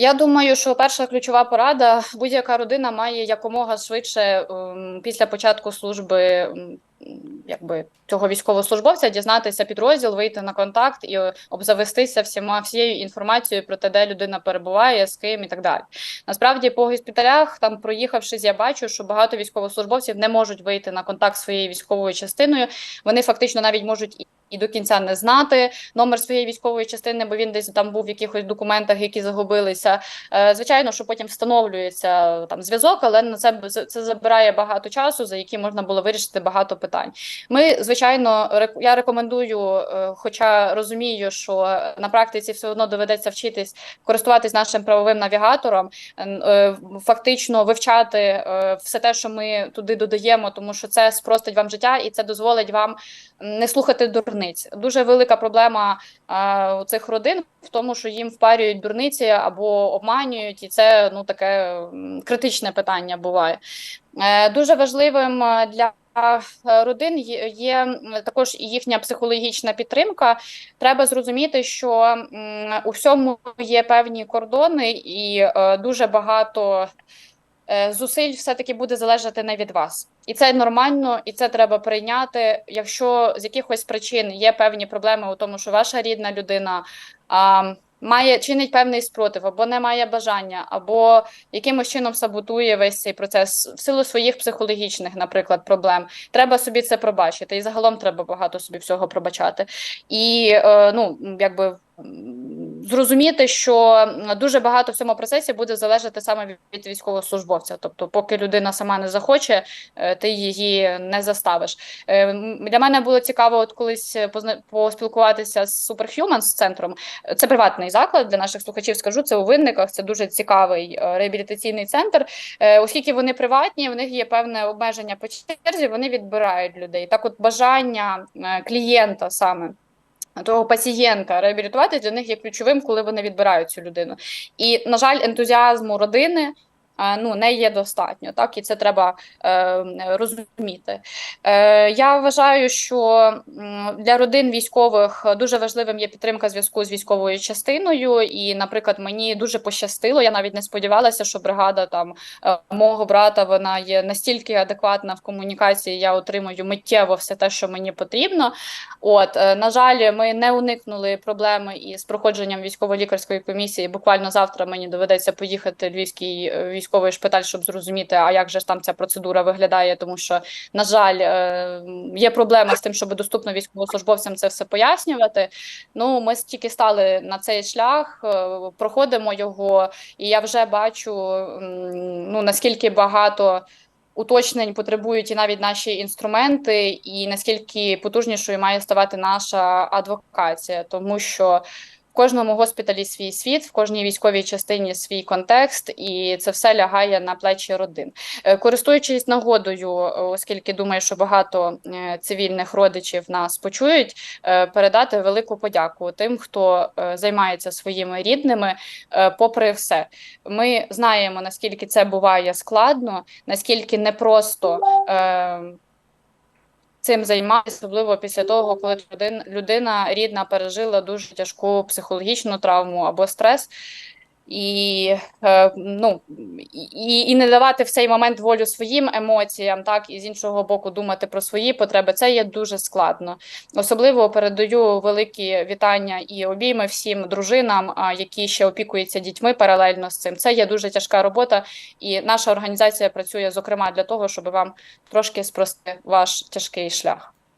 Я думаю, що перша ключова порада будь-яка родина має якомога швидше ем, після початку служби якби цього військовослужбовця дізнатися підрозділ, вийти на контакт і обзавестися всіма всією інформацією про те, де людина перебуває, з ким і так далі. Насправді, по госпіталях, там проїхавшись, я бачу, що багато військовослужбовців не можуть вийти на контакт своєю військовою частиною. Вони фактично навіть можуть і. До кінця не знати номер своєї військової частини, бо він десь там був в якихось документах, які загубилися. Е, звичайно, що потім встановлюється там зв'язок, але на це це забирає багато часу, за які можна було вирішити багато питань. Ми, звичайно, я рекомендую, е, хоча розумію, що на практиці все одно доведеться вчитись користуватись нашим правовим навігатором, е, фактично вивчати все те, що ми туди додаємо, тому що це спростить вам життя і це дозволить вам не слухати дурниць. Дуже велика проблема у цих родин в тому, що їм впарюють дурниці або обманюють, і це ну таке критичне питання буває. Е, дуже важливим для родин є також їхня психологічна підтримка. Треба зрозуміти, що у всьому є певні кордони, і е, дуже багато Е, зусиль все-таки буде залежати не від вас, і це нормально, і це треба прийняти. Якщо з якихось причин є певні проблеми у тому, що ваша рідна людина а, має чинить певний спротив, або не має бажання, або якимось чином саботує весь цей процес в силу своїх психологічних, наприклад, проблем, треба собі це пробачити. І загалом треба багато собі всього пробачати. І е, ну якби зрозуміти, що дуже багато в цьому процесі буде залежати саме від військовослужбовця. Тобто, поки людина сама не захоче, е, ти її не заставиш. Е, для мене було цікаво, от колись поспілкуватися з Superhumans центром. Це приватний заклад для наших слухачів. Скажу це у винниках. Це дуже цікавий е, реабілітаційний центр, оскільки вони приватні, в них є певне обмеження по черзі. Вони відбирають людей. Так, от бажання клієнта саме того пацієнта реабілітувати для них є ключовим, коли вони відбирають цю людину. І, на жаль, ентузіазму родини ну не є достатньо, так і це треба е, розуміти. Е, Я вважаю, що для родин військових дуже важливим є підтримка зв'язку з військовою частиною. І, наприклад, мені дуже пощастило. Я навіть не сподівалася, що бригада там е, мого брата вона є настільки адекватна в комунікації. Я отримую миттєво все те, що мені потрібно. От е, на жаль, ми не уникнули проблеми із проходженням військово-лікарської комісії. Буквально завтра мені доведеться поїхати Львівський військовий військовий шпиталь, щоб зрозуміти, а як же там ця процедура виглядає, тому що, на жаль, е, є проблема з тим, щоб доступно військовослужбовцям це все пояснювати. Ну, ми тільки стали на цей шлях, е, проходимо його, і я вже бачу ну наскільки багато. Уточнень потребують і навіть наші інструменти, і наскільки потужнішою має ставати наша адвокація, тому що кожному госпіталі свій світ, в кожній військовій частині свій контекст, і це все лягає на плечі родин. Е, користуючись нагодою, оскільки думаю, що багато е, цивільних родичів нас почують, е, передати велику подяку тим, хто займається своїми рідними, попри все. Ми знаємо наскільки це буває складно, наскільки непросто цим займатися, особливо після того, коли людина рідна пережила дуже тяжку психологічну травму або стрес. І е, ну, і, і не давати в цей момент волю своїм емоціям, так і з іншого боку думати про свої потреби. Це є дуже складно. Особливо передаю великі вітання і обійми всім дружинам, які ще опікуються дітьми паралельно з цим. Це є дуже тяжка робота, і наша організація працює зокрема для того, щоб вам трошки спростити ваш тяжкий шлях.